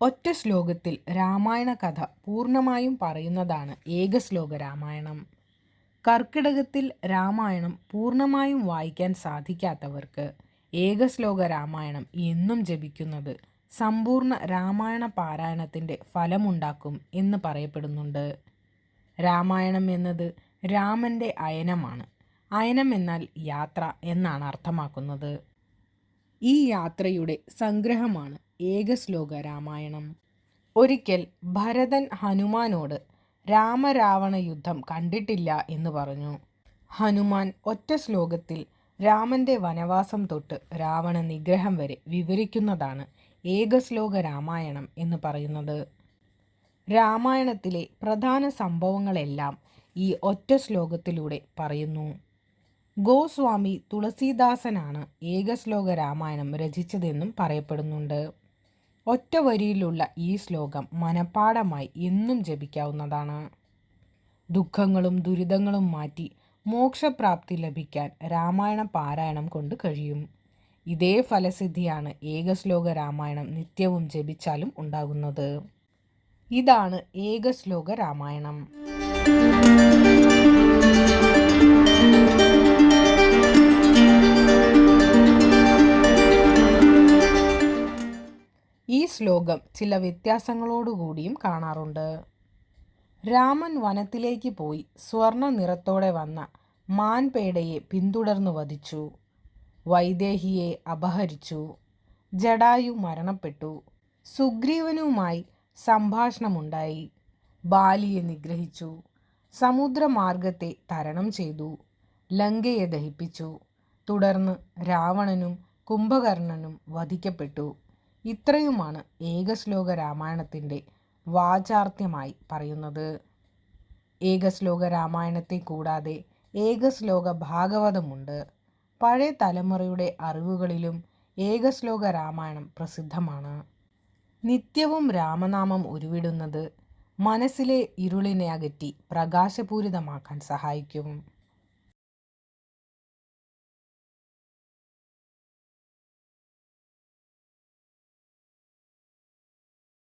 ഒറ്റ ശ്ലോകത്തിൽ രാമായണ കഥ പൂർണമായും പറയുന്നതാണ് ഏകശ്ലോക രാമായണം. കർക്കിടകത്തിൽ രാമായണം പൂർണമായും വായിക്കാൻ സാധിക്കാത്തവർക്ക് ഏകശ്ലോക രാമായണം എന്നും ജപിക്കുന്നത് സമ്പൂർണ രാമായണ പാരായണത്തിന്റെ ഫലമുണ്ടാക്കും എന്ന് പറയപ്പെടുന്നുണ്ട്. രാമായണം എന്നത് രാമന്റെ അയനമാണ്. അയനം എന്നാൽ യാത്ര എന്നാണ് അർത്ഥമാക്കുന്നത്. ഈ യാത്രയുടെ സംഗ്രഹമാണ് ഏകശ്ലോക രാമായണം ഒരിക്കൽ ഭരതൻ ഹനുമാനോട് രാമരാവണ യുദ്ധം കണ്ടിട്ടില്ല എന്ന് പറഞ്ഞു. ഹനുമാൻ ഒറ്റ ശ്ലോകത്തിൽ രാമന്റെ വനവാസം തൊട്ട് രാവണ നിഗ്രഹം വരെ വിവരിക്കുന്നതാണ് ഏകശ്ലോക രാമായണം എന്ന് പറയുന്നത്. രാമായണത്തിലെ പ്രധാന സംഭവങ്ങളെല്ലാം ഈ ഒറ്റ ശ്ലോകത്തിലൂടെ പറയുന്നു. ഗോസ്വാമി തുളസീദാസനാണ് ഏകശ്ലോക രാമായണം രചിച്ചതെന്നും പറയപ്പെടുന്നുണ്ട്. ഒറ്റ വരിയിലുള്ള ഈ ശ്ലോകം മനഃപ്പാടമായി എന്നും ജപിക്കാവുന്നതാണ്. ദുഃഖങ്ങളും ദുരിതങ്ങളും മാറ്റി മോക്ഷപ്രാപ്തി ലഭിക്കാൻ രാമായണ പാരായണം കൊണ്ട് കഴിയും. ഇതേ ഫലസിദ്ധിയാണ് ഏകശ്ലോക രാമായണം നിത്യവും ജപിച്ചാലും ഉണ്ടാകുന്നത്. ഇതാണ് ഏകശ്ലോക രാമായണം. ശ്ലോകം ചില വ്യത്യാസങ്ങളോടുകൂടിയും കാണാറുണ്ട്. രാമൻ വനത്തിലേക്ക് പോയി സ്വർണ നിറത്തോടെ വന്ന മാൻപേടയെ പിന്തുടർന്നു വധിച്ചു. വൈദേഹിയെ അപഹരിച്ചു. ജഡായു മരണപ്പെട്ടു. സുഗ്രീവനുമായി സംഭാഷണമുണ്ടായി. ബാലിയെ നിഗ്രഹിച്ചു. സമുദ്രമാർഗത്തെ തരണം ചെയ്തു. ലങ്കയെ ദഹിപ്പിച്ചു. തുടർന്ന് രാവണനും കുംഭകർണനും വധിക്കപ്പെട്ടു. ഇത്രയുമാണ് ഏകശ്ലോക രാമായണത്തിന്റെ വാചാർത്ഥ്യമായി പറയുന്നത്. ഏകശ്ലോക രാമായണത്തെ കൂടാതെ ഏകശ്ലോക ഭാഗവതമുണ്ട്. പഴയ തലമുറയുടെ അറിവുകളിലും ഏകശ്ലോക രാമായണം പ്രസിദ്ധമാണ്. നിത്യവും രാമനാമം ഉരുവിടുന്നത് മനസ്സിലെ ഇരുളിനെ അകറ്റി പ്രകാശപൂരിതമാക്കാൻ സഹായിക്കും.